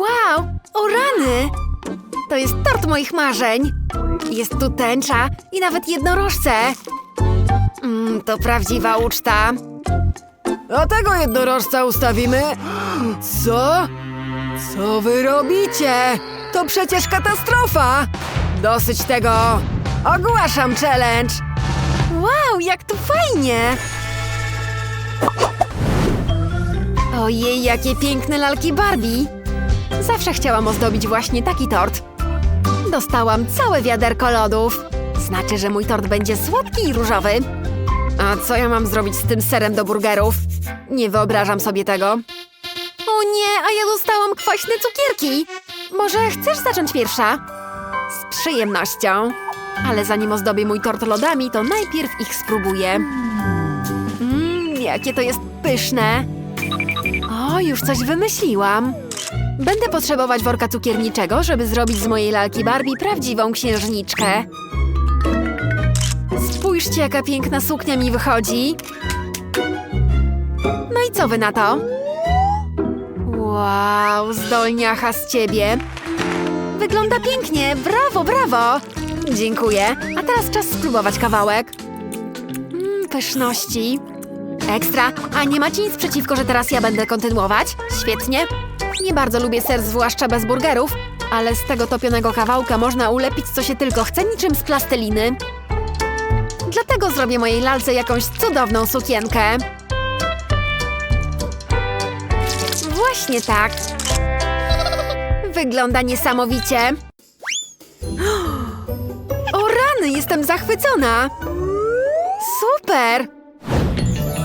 Wow, o rany! To jest tort moich marzeń. Jest tu tęcza i nawet jednorożce. Mm, to prawdziwa uczta. A tego jednorożca ustawimy? Co? Co wy robicie? To przecież katastrofa! Dosyć tego! Ogłaszam challenge! Wow, jak tu fajnie! Ojej, jakie piękne lalki Barbie! Zawsze chciałam ozdobić właśnie taki tort. Dostałam całe wiaderko lodów. Znaczy, że mój tort będzie słodki i różowy. A co ja mam zrobić z tym serem do burgerów? Nie wyobrażam sobie tego. O nie, a ja dostałam kwaśne cukierki! Może chcesz zacząć pierwsza? Z przyjemnością. Ale zanim ozdobię mój tort lodami, to najpierw ich spróbuję. Mmm, jakie to jest pyszne! O, już coś wymyśliłam. Będę potrzebować worka cukierniczego, żeby zrobić z mojej lalki Barbie prawdziwą księżniczkę. Spójrzcie, jaka piękna suknia mi wychodzi. No i co wy na to? Wow, zdolniacha z ciebie. Wygląda pięknie, brawo, brawo. Dziękuję. A teraz czas spróbować kawałek. Mmm, pyszności. Ekstra. A nie macie nic przeciwko, że teraz ja będę kontynuować? Świetnie. Nie bardzo lubię ser, zwłaszcza bez burgerów, ale z tego topionego kawałka można ulepić co się tylko chce, niczym z plasteliny. Dlatego zrobię mojej lalce jakąś cudowną sukienkę. Właśnie tak. Wygląda niesamowicie. O rany, jestem zachwycona. Super.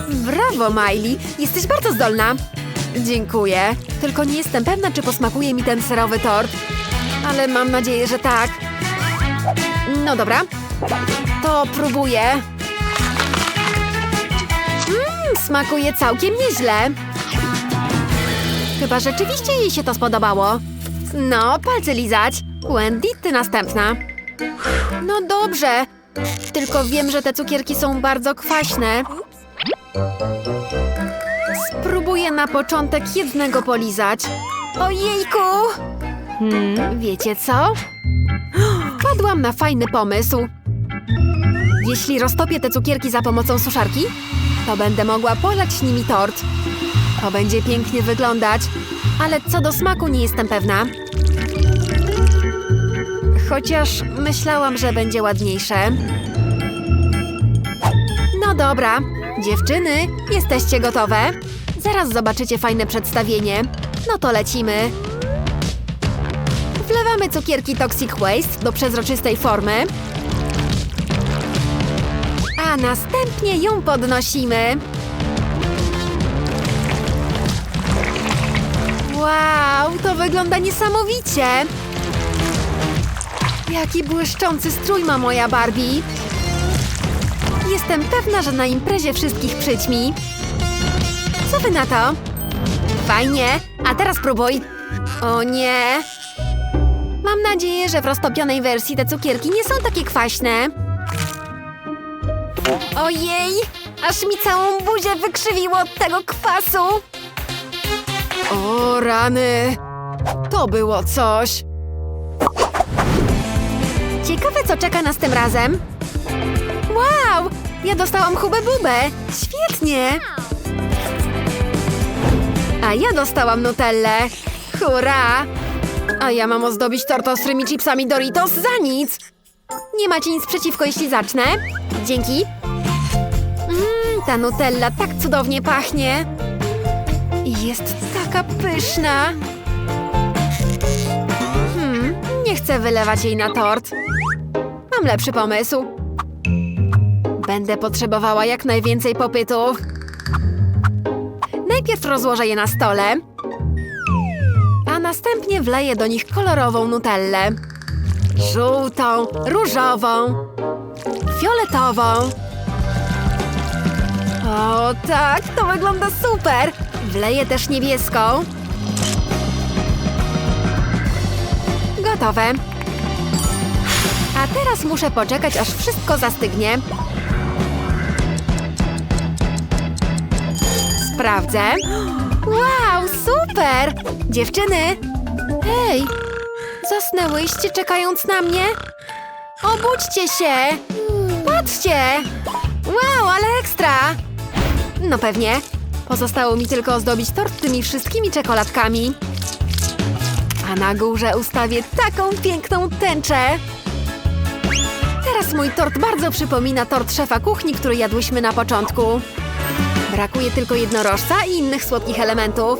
Brawo, Miley. Jesteś bardzo zdolna. Dziękuję. Tylko nie jestem pewna, czy posmakuje mi ten serowy tort. Ale mam nadzieję, że tak. No dobra. To próbuję. Mmm, smakuje całkiem nieźle. Chyba rzeczywiście jej się to spodobało. No, palce lizać. Wendy, ty następna. No dobrze. Tylko wiem, że te cukierki są bardzo kwaśne. Spróbuję na początek jednego polizać. Ojejku! Wiecie co? Padłam na fajny pomysł. Jeśli roztopię te cukierki za pomocą suszarki, to będę mogła polać nimi tort. To będzie pięknie wyglądać, ale co do smaku nie jestem pewna. Chociaż myślałam, że będzie ładniejsze. No dobra, dziewczyny, jesteście gotowe? Zaraz zobaczycie fajne przedstawienie. No to lecimy. Wlewamy cukierki Toxic Waste do przezroczystej formy. A następnie ją podnosimy. Wow, to wygląda niesamowicie! Jaki błyszczący strój ma moja Barbie! Jestem pewna, że na imprezie wszystkich przyćmi. Co wy na to? Fajnie, a teraz próbuj. O nie! Mam nadzieję, że w roztopionej wersji te cukierki nie są takie kwaśne. Ojej! Aż mi całą buzię wykrzywiło od tego kwasu! O rany! To było coś! Ciekawe, co czeka nas tym razem. Wow! Ja dostałam hubę bubę! Świetnie! A ja dostałam nutellę! Hurra! A ja mam ozdobić tort ostrymi chipsami Doritos za nic! Nie macie nic przeciwko, jeśli zacznę? Dzięki! Mmm, ta nutella tak cudownie pachnie! Jest taka pyszna! Hmm, nie chcę wylewać jej na tort. Mam lepszy pomysł. Będę potrzebowała jak najwięcej popytu. Najpierw rozłożę je na stole, a następnie wleję do nich kolorową nutellę. Żółtą, różową, fioletową. O tak, to wygląda super! Wleję też niebieską. Gotowe. A teraz muszę poczekać, aż wszystko zastygnie. Sprawdzę. Wow, super! Dziewczyny, Hej! Zasnęłyście czekając na mnie? Obudźcie się! Patrzcie! Wow, ale ekstra! No pewnie. Pozostało mi tylko ozdobić tort tymi wszystkimi czekoladkami. A na górze ustawię taką piękną tęczę. Teraz mój tort bardzo przypomina tort szefa kuchni, który jadłyśmy na początku. Brakuje tylko jednorożca i innych słodkich elementów.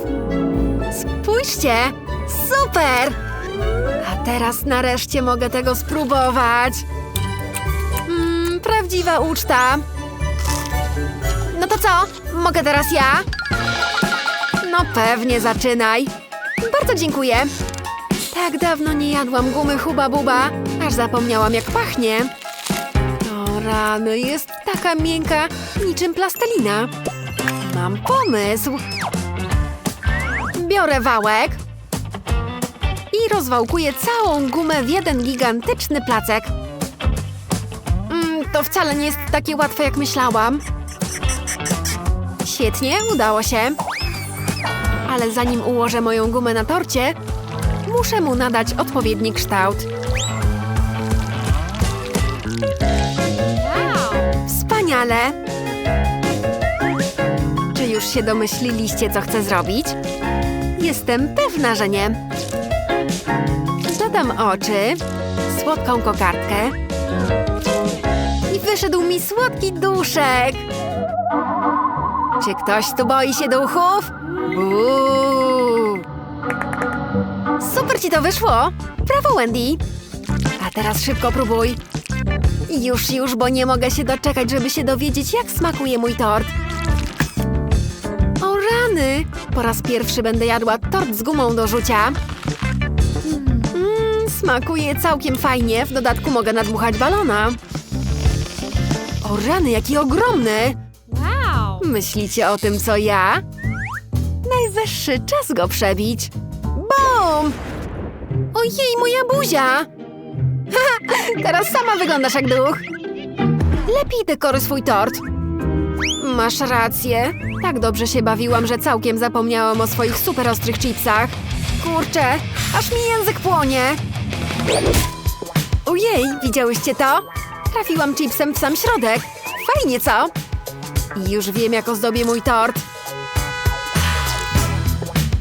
Spójrzcie! Super! A teraz nareszcie mogę tego spróbować. Mmm, prawdziwa uczta. No to co? Mogę teraz ja? No pewnie, zaczynaj. Bardzo dziękuję. Tak dawno nie jadłam gumy Huba Buba, aż zapomniałam jak pachnie. Rany, jest taka miękka, niczym plastelina. Mam pomysł. Biorę wałek i rozwałkuję całą gumę w jeden gigantyczny placek. Mm, to wcale nie jest takie łatwe, jak myślałam. Świetnie, udało się. Ale zanim ułożę moją gumę na torcie, muszę mu nadać odpowiedni kształt. Wspaniale! Czy już się domyśliliście, co chcę zrobić? Jestem pewna, że nie. Dodam oczy, słodką kokardkę i wyszedł mi słodki duszek. Czy ktoś tu boi się duchów? Uuu. Super ci to wyszło! Brawo, Wendy! A teraz szybko próbuj. Już, już, bo nie mogę się doczekać, żeby się dowiedzieć, jak smakuje mój tort. O rany! Po raz pierwszy będę jadła tort z gumą do rzucia. Mmm, smakuje całkiem fajnie. W dodatku mogę nadmuchać balona. O rany, jaki ogromny! Wow! Myślicie o tym, co ja? Najwyższy czas go przebić. Bum! Ojej, moja buzia! Teraz sama wyglądasz jak duch. Lepiej dekoruj swój tort. Masz rację. Tak dobrze się bawiłam, że całkiem zapomniałam o swoich super ostrych chipsach. Kurczę, aż mi język płonie. Ojej, widziałyście to? Trafiłam chipsem w sam środek. Fajnie, co? Już wiem, jak ozdobię mój tort.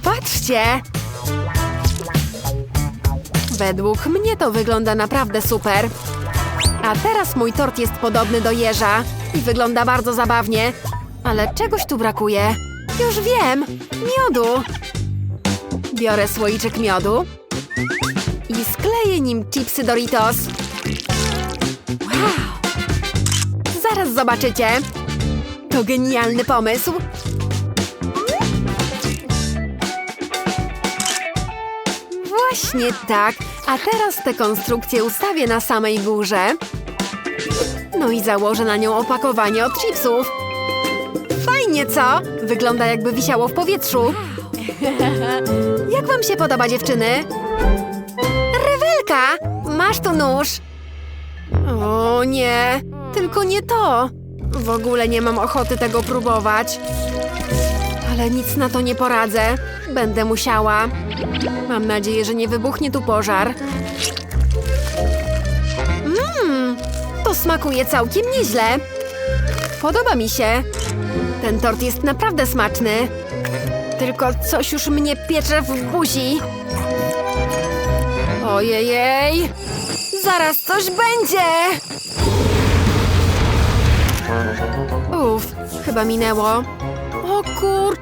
Patrzcie! Według mnie to wygląda naprawdę super. A teraz mój tort jest podobny do jeża i wygląda bardzo zabawnie. Ale czegoś tu brakuje. Już wiem! Miodu! Biorę słoiczek miodu i skleję nim chipsy Doritos. Wow! Zaraz zobaczycie. To genialny pomysł. Właśnie tak. A teraz tę konstrukcję ustawię na samej górze. No i założę na nią opakowanie od chipsów. Fajnie, co? Wygląda jakby wisiało w powietrzu. Jak wam się podoba, dziewczyny? Rewelka! Masz tu nóż. O nie, tylko nie to. W ogóle nie mam ochoty tego próbować. Ale nic na to nie poradzę. Będę musiała. Mam nadzieję, że nie wybuchnie tu pożar. Mmm, to smakuje całkiem nieźle. Podoba mi się. Ten tort jest naprawdę smaczny. Tylko coś już mnie piecze w buzi. Ojejej! Zaraz coś będzie! Uff, chyba minęło.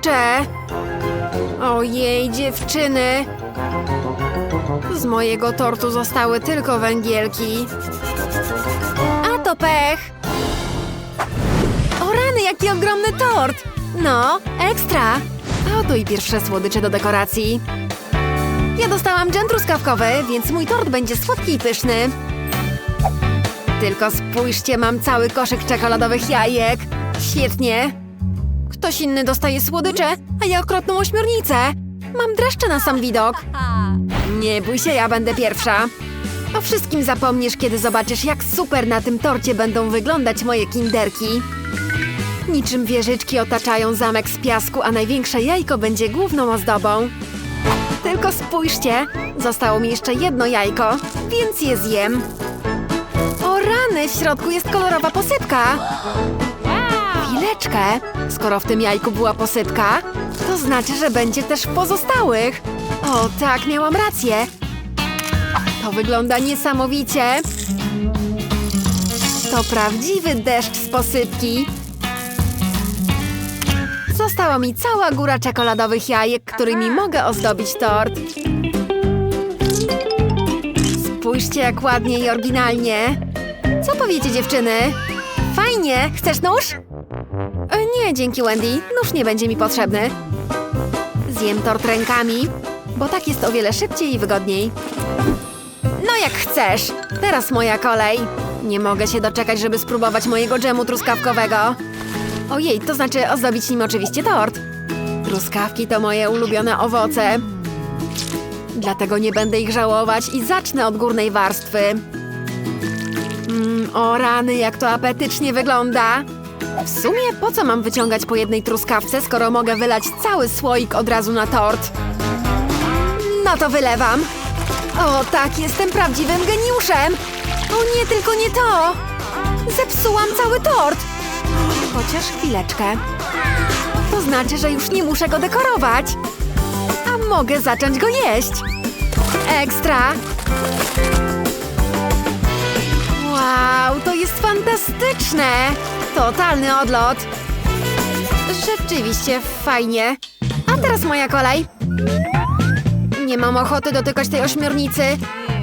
Kurcze! Ojej, dziewczyny! Z mojego tortu zostały tylko węgielki. A to pech! O rany, jaki ogromny tort! No, ekstra! A oto i pierwsze słodycze do dekoracji. Ja dostałam dżem truskawkowy, więc mój tort będzie słodki i pyszny. Tylko spójrzcie, mam cały koszyk czekoladowych jajek. Świetnie. Ktoś inny dostaje słodycze, a ja okropną ośmiornicę. Mam dreszcze na sam widok. Nie bój się, ja będę pierwsza. O wszystkim zapomnisz, kiedy zobaczysz, jak super na tym torcie będą wyglądać moje kinderki. Niczym wieżyczki otaczają zamek z piasku, a największe jajko będzie główną ozdobą. Tylko spójrzcie, zostało mi jeszcze jedno jajko, więc je zjem. O rany, w środku jest kolorowa posypka. Skoro w tym jajku była posypka, to znaczy, że będzie też w pozostałych. O tak, miałam rację. To wygląda niesamowicie. To prawdziwy deszcz z posypki. Została mi cała góra czekoladowych jajek, którymi mogę ozdobić tort. Spójrzcie, jak ładnie i oryginalnie. Co powiecie, dziewczyny? Fajnie. Chcesz nóż? Nie, dzięki Wendy. Nóż nie będzie mi potrzebny. Zjem tort rękami, bo tak jest o wiele szybciej i wygodniej. No jak chcesz. Teraz moja kolej. Nie mogę się doczekać, żeby spróbować mojego dżemu truskawkowego. Ojej, to znaczy ozdobić nim oczywiście tort. Truskawki to moje ulubione owoce. Dlatego nie będę ich żałować i zacznę od górnej warstwy. Mm, o rany, jak to apetycznie wygląda. W sumie po co mam wyciągać po jednej truskawce, skoro mogę wylać cały słoik od razu na tort? No to wylewam. O tak, jestem prawdziwym geniuszem. O nie, tylko nie to. Zepsułam cały tort. Chociaż chwileczkę. To znaczy, że już nie muszę go dekorować. A mogę zacząć go jeść. Ekstra. Wow, to jest fantastyczne! Totalny odlot! Rzeczywiście fajnie. A teraz moja kolej. Nie mam ochoty dotykać tej ośmiornicy.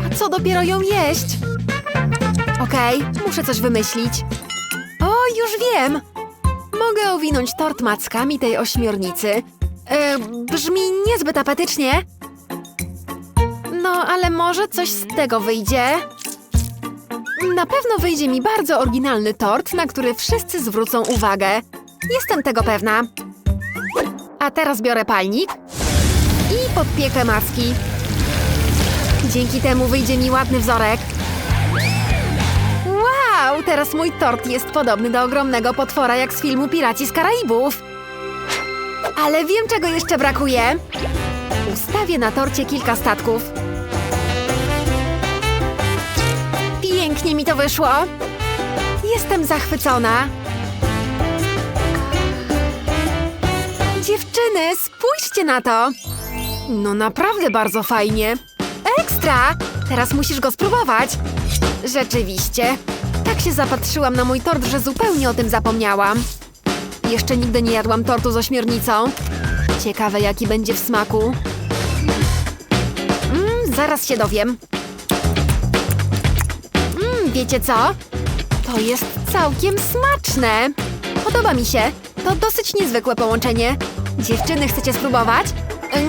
A co dopiero ją jeść? Okej, muszę coś wymyślić. O, już wiem! Mogę owinąć tort mackami tej ośmiornicy. E, brzmi niezbyt apetycznie. No, ale może coś z tego wyjdzie. Na pewno wyjdzie mi bardzo oryginalny tort, na który wszyscy zwrócą uwagę. Jestem tego pewna. A teraz biorę palnik i podpiekę macki. Dzięki temu wyjdzie mi ładny wzorek. Wow, teraz mój tort jest podobny do ogromnego potwora jak z filmu Piraci z Karaibów. Ale wiem, czego jeszcze brakuje. Ustawię na torcie kilka statków. Wyszło. Jestem zachwycona. Dziewczyny, spójrzcie na to. No naprawdę bardzo fajnie. Ekstra! Teraz musisz go spróbować. Rzeczywiście. Tak się zapatrzyłam na mój tort, że zupełnie o tym zapomniałam. Jeszcze nigdy nie jadłam tortu z ośmiornicą. Ciekawe, jaki będzie w smaku. Mmm, zaraz się dowiem. Wiecie co? To jest całkiem smaczne. Podoba mi się. To dosyć niezwykłe połączenie. Dziewczyny, chcecie spróbować?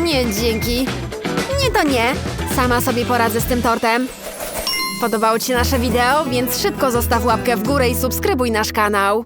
Nie, dzięki. Nie, to nie. Sama sobie poradzę z tym tortem. Podobało Ci się nasze wideo? Więc szybko zostaw łapkę w górę i subskrybuj nasz kanał.